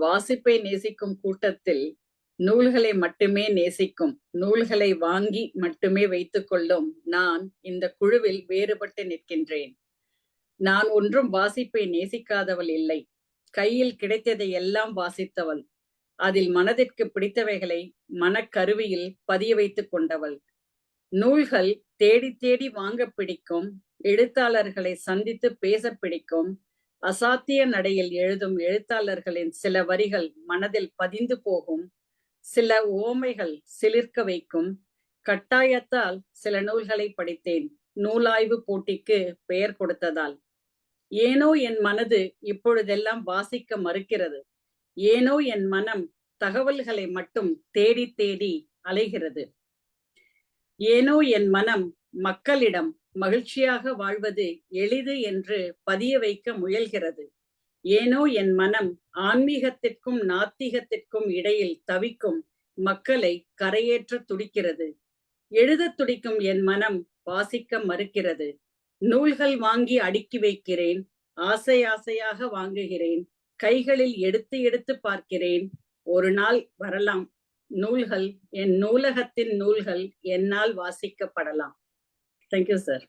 வாசிப்பை நேசிக்கும் கூட்டத்தில் நூல்களை மட்டுமே நேசிக்கும் நூல்களை வாங்கி மட்டுமே வைத்துக் கொள்ளும் நான் இந்த குழுவில் வேறுபட்டு நிற்கின்றேன். நான் ஒன்றும் வாசிப்பை நேசிக்காதவள் இல்லை. கையில் கிடைத்ததை எல்லாம் வாசித்தவள். அதில் மனதிற்கு பிடித்தவைகளை மனக்கருவியில் பதிய வைத்துக் கொண்டவள். நூல்கள் தேடி தேடி வாங்க பிடிக்கும் எழுத்தாளர்களை சந்தித்து பேச பிடிக்கும் அசாத்திய நடையில் எழுதும் எழுத்தாளர்களின் சில வரிகள் மனதில் பதிந்து போகும் சில ஓமைகள் சிலிர்க்க வைக்கும். கட்டாயத்தால் சில நூல்களை படித்தேன். நூலாய்வு போட்டிக்கு பெயர் கொடுத்ததால். ஏனோ என் மனது இப்பொழுதெல்லாம் வாசிக்க மறுக்கிறது. ஏனோ என் மனம் தகவல்களை மட்டும் தேடி தேடி அலைகிறது. ஏனோ என் மனம் மக்களிடம் மகிழ்ச்சியாக வாழ்வது எளிது என்று பதிய வைக்க முயல்கிறது. ஏனோ என் மனம் ஆன்மீகத்திற்கும் நாத்திகத்திற்கும் இடையில் தவிக்கும் மக்களை கரையேற்ற துடிக்கிறது. எழுதத் துடிக்கும் என் மனம் வாசிக்க மறுக்கிறது. நூல்கள் வாங்கி அடுக்கி வைக்கிறேன் ஆசை ஆசையாக வாங்குகிறேன் கைகளில் எடுத்து எடுத்து பார்க்கிறேன் ஒரு நாள் வரலாம். நூல்கள் என் நூலகத்தின் நூல்கள் என்னால் வாசிக்கப்படலாம். Thank you, sir.